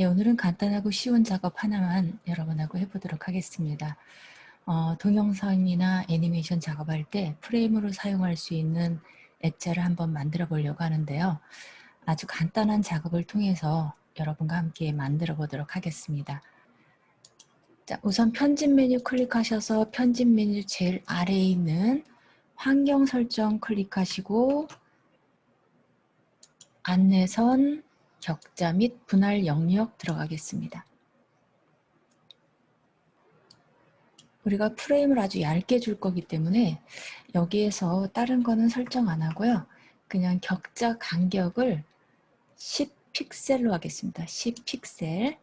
예, 오늘은 간단하고 쉬운 작업 하나만 여러분하고 해보도록 하겠습니다. 어, 동영상이나 애니메이션 작업할 때 프레임으로 사용할 수 있는 액자를 한번 만들어 보려고 하는데요. 아주 간단한 작업을 통해서 여러분과 함께 만들어 보도록 하겠습니다. 자, 우선 편집 메뉴 클릭하셔서 편집 메뉴 제일 아래에 있는 환경 설정 클릭하시고 안내선, 격자 및 분할 영역 들어가겠습니다. 우리가 프레임을 아주 얇게 줄 거기 때문에 여기에서 다른 거는 설정 안 하고요. 그냥 격자 간격을 10픽셀로 하겠습니다. 10픽셀.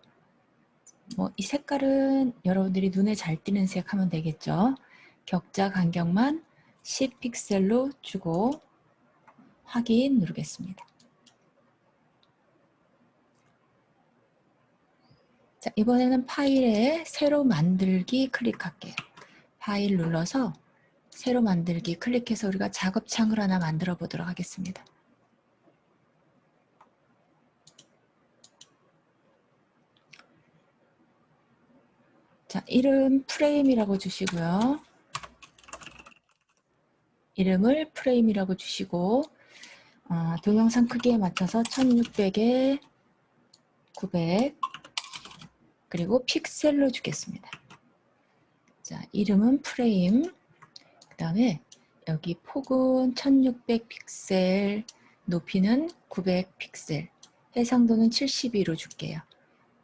뭐 이 색깔은 여러분들이 눈에 잘 띄는 색 하면 되겠죠. 격자 간격만 10픽셀로 주고 확인 누르겠습니다. 자, 이번에는 파일에 새로 만들기 클릭할게요. 파일 눌러서 새로 만들기 클릭해서 우리가 작업창을 하나 만들어 보도록 하겠습니다. 자, 이름 프레임이라고 주시고요. 이름을 프레임이라고 주시고 어, 동영상 크기에 맞춰서 1600에 900 그리고 픽셀로 주겠습니다. 자, 이름은 프레임. 그 다음에 여기 폭은 1600 픽셀, 높이는 900 픽셀, 해상도는 72로 줄게요.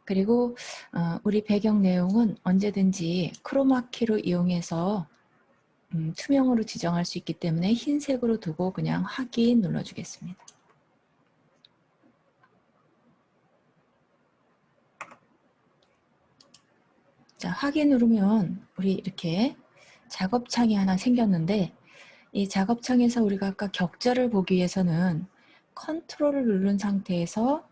그리고 어, 우리 배경 내용은 언제든지 크로마키로 이용해서 음, 투명으로 지정할 수 있기 때문에 흰색으로 두고 그냥 확인 눌러주겠습니다. 자, 확인 누르면 우리 이렇게 작업창이 하나 생겼는데 이 작업창에서 우리가 아까 격자를 보기 위해서는 컨트롤을 누른 상태에서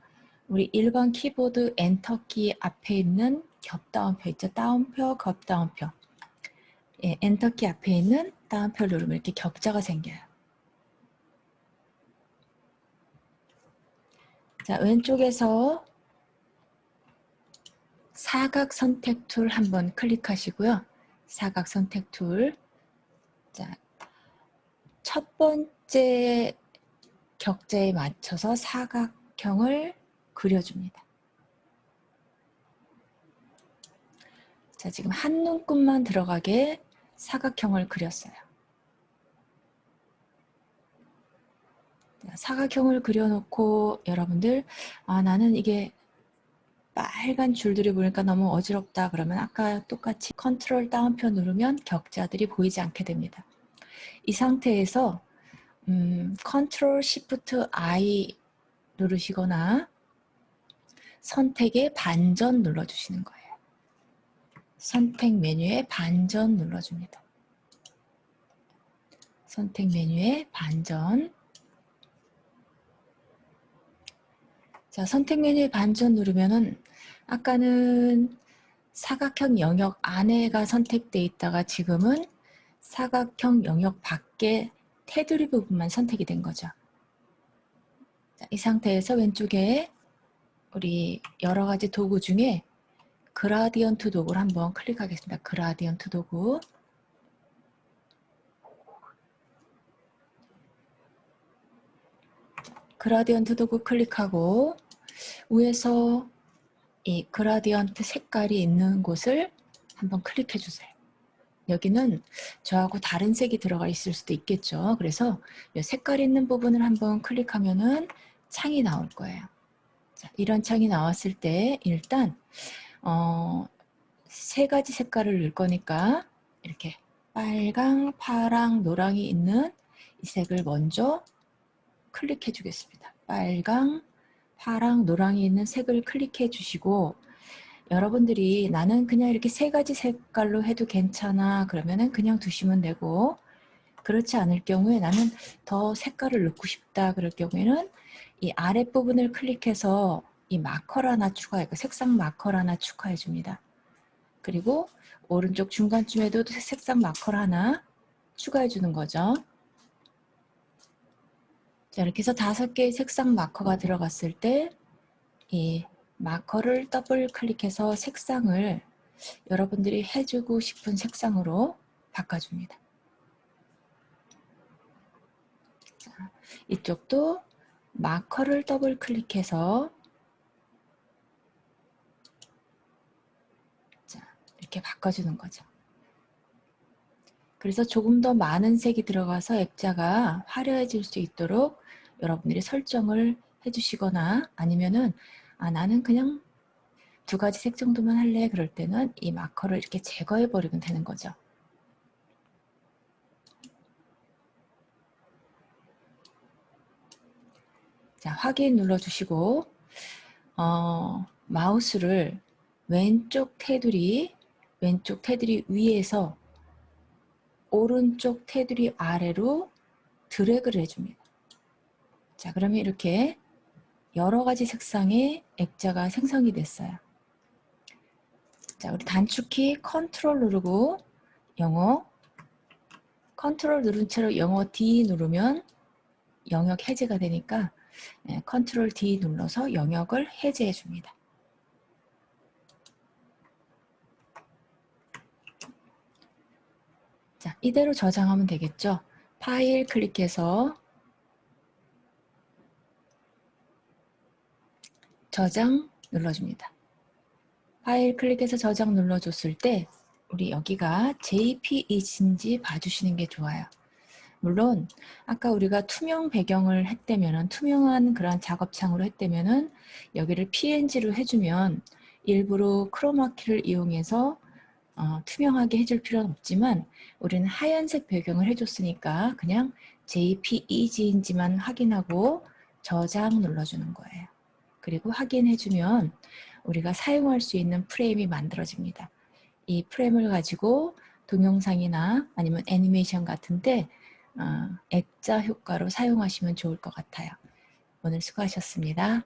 우리 일반 키보드 엔터키 앞에 있는 겹다운표 있죠? 다운표, 겹다운표. 예, 엔터키 앞에 있는 다운표를 누르면 이렇게 격자가 생겨요. 자, 왼쪽에서 사각 선택 툴 한번 클릭하시고요. 사각 선택 툴. 자, 첫 번째 격자에 맞춰서 사각형을 그려줍니다. 자, 지금 한 눈금만 들어가게 사각형을 그렸어요. 사각형을 그려놓고 여러분들 아 나는 이게 빨간 줄들이 보니까 너무 어지럽다 그러면 아까 똑같이 컨트롤 다운표 누르면 격자들이 보이지 않게 됩니다. 이 상태에서 음, 컨트롤 시프트 I 누르시거나 선택에 반전 눌러주시는 거예요. 선택 메뉴에 반전 눌러줍니다. 선택 메뉴에 반전 자, 선택 메뉴에 반전 누르면은 아까는 사각형 영역 안에가 선택돼 있다가 지금은 사각형 영역 밖에 테두리 부분만 선택이 된 거죠. 자, 이 상태에서 왼쪽에 우리 여러 가지 도구 중에 그라디언트 도구를 한번 클릭하겠습니다. 그라디언트 도구. 그라디언트 도구 클릭하고 위에서 이 그라디언트 색깔이 있는 곳을 한번 클릭해 주세요. 여기는 저하고 다른 색이 들어가 있을 수도 있겠죠. 그래서 이 색깔 있는 부분을 한번 클릭하면은 창이 나올 거예요. 자, 이런 창이 나왔을 때 일단 어, 세 가지 색깔을 넣을 거니까 이렇게 빨강, 파랑, 노랑이 있는 이 색을 먼저 클릭해 주겠습니다. 빨강, 파랑, 노랑이 있는 색을 클릭해 주시고 여러분들이 나는 그냥 이렇게 세 가지 색깔로 해도 괜찮아 그러면은 그냥 두시면 되고 그렇지 않을 경우에 나는 더 색깔을 넣고 싶다 그럴 경우에는 이 아랫부분을 클릭해서 이 마커를 하나 추가해 그 색상 마커를 하나 추가해 줍니다. 그리고 오른쪽 중간쯤에도 색상 마커를 하나 추가해 주는 거죠. 자, 이렇게 해서 다섯 개의 색상 마커가 들어갔을 때, 이 마커를 더블 클릭해서 색상을 여러분들이 해주고 싶은 색상으로 바꿔줍니다. 자, 이쪽도 마커를 더블 클릭해서 자, 이렇게 바꿔주는 거죠. 그래서 조금 더 많은 색이 들어가서 액자가 화려해질 수 있도록 여러분들이 설정을 해주시거나 아니면은 아 나는 그냥 두 가지 색 정도만 할래 그럴 때는 이 마커를 이렇게 제거해 버리면 되는 거죠. 자 확인 눌러주시고 어, 마우스를 왼쪽 테두리 왼쪽 테두리 위에서 오른쪽 테두리 아래로 드래그를 해줍니다. 자 그러면 이렇게 여러 가지 색상의 액자가 생성이 됐어요. 자 우리 단축키 컨트롤 누르고 영어 컨트롤 누른 채로 영어 D 누르면 영역 해제가 되니까 네, 컨트롤 D 눌러서 영역을 해제해 줍니다. 자, 이대로 저장하면 되겠죠. 파일 클릭해서 저장 눌러줍니다. 파일 클릭해서 저장 눌러줬을 때 우리 여기가 JPEG인지 봐주시는 게 좋아요. 물론 아까 우리가 투명 배경을 했다면 투명한 그런 작업창으로 했다면 여기를 PNG로 해주면 일부러 크로마키를 이용해서 어, 투명하게 해줄 필요는 없지만 우리는 하얀색 배경을 해줬으니까 그냥 JPEG인지만 확인하고 저장 눌러주는 거예요. 그리고 확인해주면 우리가 사용할 수 있는 프레임이 만들어집니다. 이 프레임을 가지고 동영상이나 아니면 애니메이션 같은데 어, 액자 효과로 사용하시면 좋을 것 같아요. 오늘 수고하셨습니다.